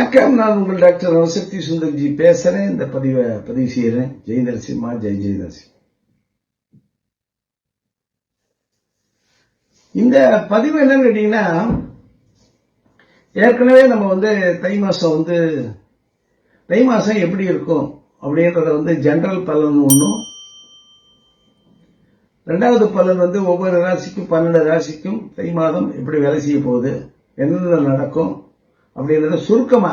வணக்கம். நான் உங்கள் டாக்டர் நவசக்தி சுந்தர்ஜி பேசுறேன். இந்த பதிவை பதிவு செய்யறேன். ஜெய் நரசிம்மா ஜெய் ஜெய் நரசிம்மா. இந்த பதிவு என்னன்னு கேட்டீங்கன்னா ஏற்கனவே நம்ம வந்து தை மாசம் வந்து தை மாசம் எப்படி இருக்கும் அப்படின்றத வந்து ஜெனரல் பலன் ஒன்றும் ரெண்டாவது பலன் வந்து ஒவ்வொரு ராசிக்கும் பன்னெண்டு ராசிக்கும் தை மாதம் எப்படி வேலை செய்ய போகுது என்னென்ன நடக்கும் அப்படின்றத சுருக்கமா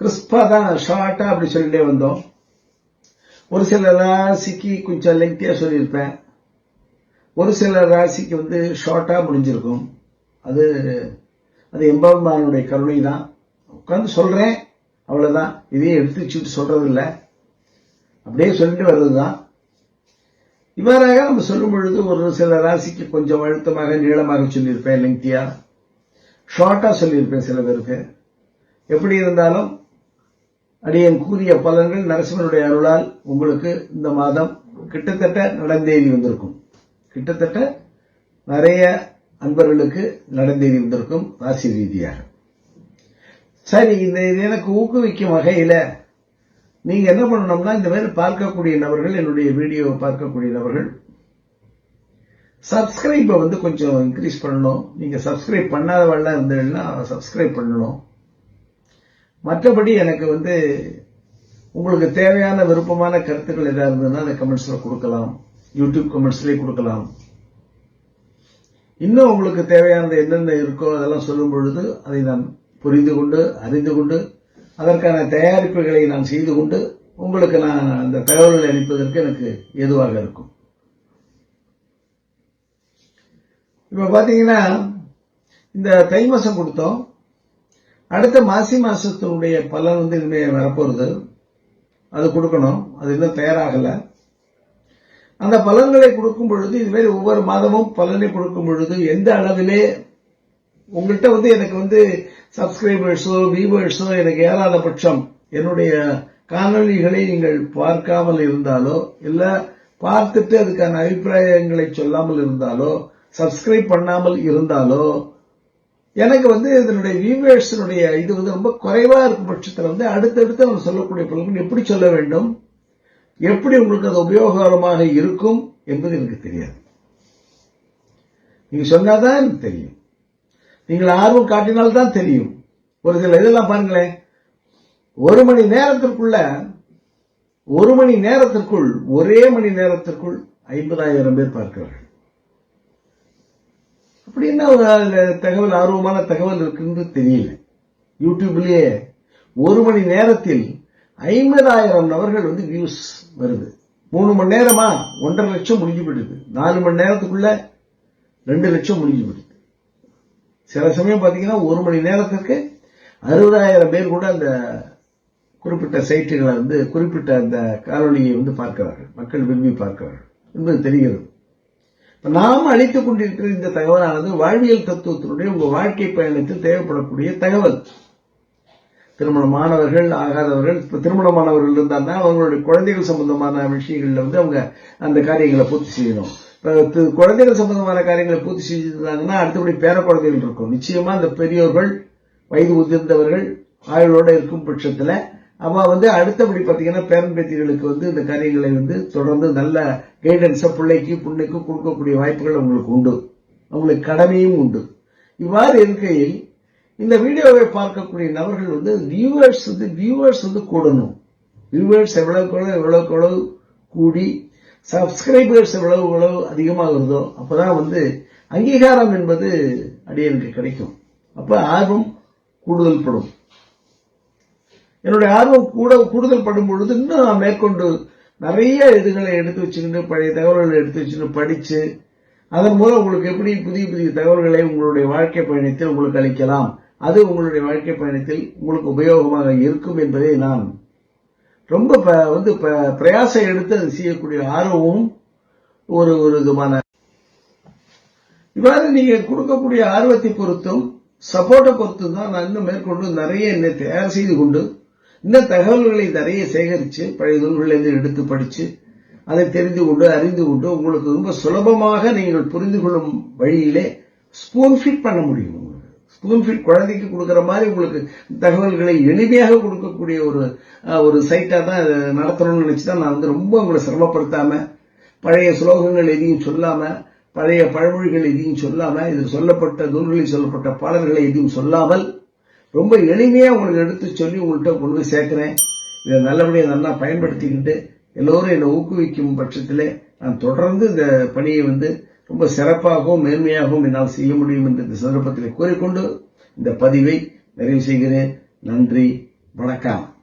கிறிஸ்பா தான் ஷார்ட்டா அப்படி சொல்லிட்டே வந்தோம். ஒரு சில ராசிக்கு கொஞ்சம் லெங்க்தியா சொல்லியிருப்பேன். ஒரு சில ராசிக்கு வந்து ஷார்ட்டா முடிஞ்சிருக்கும். அது அது எம்பெருமானுடைய கருணை தான் உட்காந்து சொல்றேன் அவ்வளவுதான். இதையும் எடுத்து வச்சுட்டு சொல்றது இல்லை அப்படியே சொல்லிட்டு வர்றதுதான். இவ்வாறாக நம்ம சொல்லும் பொழுது ஒரு சில ராசிக்கு கொஞ்சம் அழுத்தமாக நீளமாக சொல்லியிருப்பேன் லெங்க்தியா ஷார்ட்டாக சொல்லியிருப்பேன் சில பேருக்கு. எப்படி இருந்தாலும் அடியன் கூறிய பலன்கள் நரசிம்மனுடைய அருளால் உங்களுக்கு இந்த மாதம் கிட்டத்தட்ட நடந்தேறி வந்திருக்கும். கிட்டத்தட்ட நிறைய அன்பர்களுக்கு நடந்தேறி வந்திருக்கும் ராசி ரீதியாக. சரி இந்த இது எனக்கு ஊக்குவிக்கும் வகையில நீங்க என்ன பண்ணணும்னா இந்த மாதிரி பார்க்கக்கூடிய நபர்கள் என்னுடைய வீடியோவை பார்க்கக்கூடிய நபர்கள் சப்ஸ்கிரைபை வந்து கொஞ்சம் இன்க்ரீஸ் பண்ணணும். நீங்கள் சப்ஸ்கிரைப் பண்ணாதவெல்லாம் இருந்ததுன்னா சப்ஸ்கிரைப் பண்ணணும். மற்றபடி எனக்கு வந்து உங்களுக்கு தேவையான விருப்பமான கருத்துக்கள் எதாவது இருந்ததுன்னா அந்த கமெண்ட்ஸில் கொடுக்கலாம். யூடியூப் கமெண்ட்ஸ்லேயே கொடுக்கலாம். இன்னும் உங்களுக்கு தேவையானது என்னென்ன இருக்கோ அதெல்லாம் சொல்லும் பொழுது அதை நான் புரிந்து கொண்டு அறிந்து கொண்டு அதற்கான தயாரிப்புகளை நான் செய்து கொண்டு உங்களுக்கு நான் அந்த தகவல்களை அளிப்பதற்கு எனக்கு ஏதுவாக இருக்கும். இப்போ பார்த்தீங்கன்னா இந்த தை மாதம் கொடுத்தோம். அடுத்த மாசி மாதத்தினுடைய பலன் வந்து இனிமேல் வரப்போகிறது அது கொடுக்கணும். அது இன்னும் தயாராகலை. அந்த பலன்களை கொடுக்கும் பொழுது இதுமாரி ஒவ்வொரு மாதமும் பலனை கொடுக்கும் பொழுது எந்த அளவிலே உங்கள்கிட்ட வந்து எனக்கு வந்து சப்ஸ்கிரைபர்ஸோ வியூவர்ஸோ எனக்கு ஏறாத பட்சம் என்னுடைய காணொலிகளை நீங்கள் பார்க்காமல் இருந்தாலோ இல்லை பார்த்துட்டு அதுக்கான அபிப்பிராயங்களை சொல்லாமல் இருந்தாலோ சப்ஸ்கிரைப் பண்ணாமல் இருந்தாலோ எனக்கு வந்து இதனுடைய வியூவர்ஸினுடைய இது வந்து ரொம்ப குறைவா இருக்கும் பட்சத்தில் வந்து அடுத்தடுத்து நம்ம சொல்லக்கூடிய பலன்கள் எப்படி சொல்ல வேண்டும்? எப்படி உங்களுக்கு அது உபயோககரமாக இருக்கும் என்பது எனக்கு தெரியாது. நீங்க சொன்னாதான் எனக்கு தெரியும். நீங்கள் ஆர்வம் காட்டினால்தான் தெரியும். ஒரு சில இதெல்லாம் பாருங்களேன். ஒரு மணி நேரத்திற்குள்ள ஒரு மணி நேரத்திற்குள் ஒரே மணி நேரத்திற்குள் ஐம்பதாயிரம் பேர் பார்க்கிறார்கள். அப்படின்னா அதுல தகவல் ஆர்வமான தகவல் இருக்குன்னு தெரியல. யூடியூப்லயே ஒரு மணி நேரத்தில் ஐம்பதாயிரம் நபர்கள் வந்து வியூஸ் வருது. மூணு மணி நேரமா? ஒன்றரை லட்சம் முடிஞ்சு போயிடுது நாலு மணி நேரத்துக்குள்ள ரெண்டு லட்சம் முடிஞ்சு போயிடுது சில சமயம் பாத்தீங்கன்னா ஒரு மணி நேரத்துக்கு அறுபதாயிரம் பேர் கூட அந்த குறிப்பிட்ட சைட்டுகளை வந்து குறிப்பிட்ட அந்த காணொலியை வந்து பார்க்கிறார்கள். மக்கள் விரும்பி பார்க்கிறார்கள். என்பது தெரிகிறது. நாம் அளித்துக் கொண்டிருக்கிற இந்த தகவலானது வாழ்வியல் தத்துவத்தினுடைய உங்க வாழ்க்கை பயணத்தில் தேவைப்படக்கூடிய தகவல். திருமணமானவர்கள் ஆகாதவர்கள் இப்ப திருமணமானவர்கள் இருந்தாங்கன்னா அவங்களுடைய குழந்தைகள் சம்பந்தமான விஷயங்கள்ல வந்து அவங்க அந்த காரியங்களை பூர்த்தி செய்யணும். இப்ப குழந்தைகள் சம்பந்தமான காரியங்களை பூர்த்தி செஞ்சிருந்தாங்கன்னா அடுத்தபடி பேர குழந்தைகள் இருக்கும். நிச்சயமா அந்த பெரியோர்கள் வயது முதிர்ந்தவர்கள் ஆயுளோட இருக்கும் பட்சத்துல அவள் வந்து அடுத்தபடி பார்த்தீங்கன்னா பேரன் பேத்திகளுக்கு வந்து இந்த காரியங்களை வந்து தொடர்ந்து நல்ல கைடன்ஸை பிள்ளைக்கு புண்ணைக்கும் கொடுக்கக்கூடிய வாய்ப்புகள் அவங்களுக்கு உண்டு. அவங்களுக்கு கடமையும் உண்டு. இவ்வாறு இருக்கையில் இந்த வீடியோவை பார்க்கக்கூடிய நபர்கள் வந்து வியூவர்ஸ் வந்து வியூவர்ஸ் வந்து கூடணும். வியூவர்ஸ் எவ்வளவுக்கு எவ்வளவு எவ்வளவுக்கு எவ்வளவு கூடி சப்ஸ்கிரைபர்ஸ் எவ்வளவு எவ்வளவு அதிகமாகிறதோ அப்போதான் வந்து அங்கீகாரம் என்பது அடியனுக்கு கிடைக்கும். அப்போ ஆர்வம் கூடுதல் படும். என்னுடைய ஆர்வம் கூட கூடுதல் படும் பொழுது இன்னும் நான் மேற்கொண்டு நிறைய இதுகளை எடுத்து வச்சுக்கிட்டு பழைய தகவல்களை எடுத்து வச்சுக்கிட்டு படிச்சு அதன் மூலம் உங்களுக்கு எப்படி புதிய புதிய தகவல்களை உங்களுடைய வாழ்க்கை பயணத்தில் உங்களுக்கு அளிக்கலாம் அது உங்களுடைய வாழ்க்கை பயணத்தில் உங்களுக்கு உபயோகமாக இருக்கும் என்பதை நான் ரொம்ப வந்து பிரயாசம் எடுத்து அது செய்யக்கூடிய ஆர்வமும் ஒரு ஒரு விதமான. இவ்வாறு நீங்க கொடுக்கக்கூடிய ஆர்வத்தை பொறுத்தும் சப்போர்ட்டை பொறுத்தும் தான் நான் இன்னும் மேற்கொண்டு நிறைய என்னை தயார் செய்து கொண்டு இந்த தகவல்களை நிறைய சேகரித்து பழைய நூல்களிலிருந்து எடுத்து படித்து அதை தெரிந்து கொண்டு அறிந்து கொண்டு உங்களுக்கு ரொம்ப சுலபமாக நீங்கள் புரிந்து கொள்ளும் வழியிலே ஸ்பூன் ஃபிட் பண்ண முடியும் உங்களுக்கு. ஸ்பூன் ஃபிட் குழந்தைக்கு கொடுக்குற மாதிரி உங்களுக்கு தகவல்களை எளிமையாக கொடுக்கக்கூடிய ஒரு ஒரு சைட்டாக தான் இதை நடத்தணும்னு நினச்சி தான் நான் வந்து ரொம்ப உங்களை சிரமப்படுத்தாமல் பழைய ஸ்லோகங்கள் எதையும் சொல்லாமல் பழைய பழமொழிகள் எதையும் சொல்லாமல் இதில் சொல்லப்பட்ட நூல்களில் சொல்லப்பட்ட பாடல்களை எதையும் சொல்லாமல் ரொம்ப எளிமையாக உங்களுக்கு எடுத்து சொல்லி உங்கள்கிட்ட கொண்டு போய் இதை நல்லபடியாக நல்லா பயன்படுத்திக்கிட்டு எல்லோரும் என்னை ஊக்குவிக்கும் பட்சத்தில் நான் தொடர்ந்து இந்த பணியை வந்து ரொம்ப சிறப்பாகவும் மேன்மையாகவும் என்னால் செய்ய முடியும் என்று இந்த சந்தர்ப்பத்தில் கூறிக்கொண்டு இந்த பதிவை நிறைவு செய்கிறேன். நன்றி. வணக்கம்.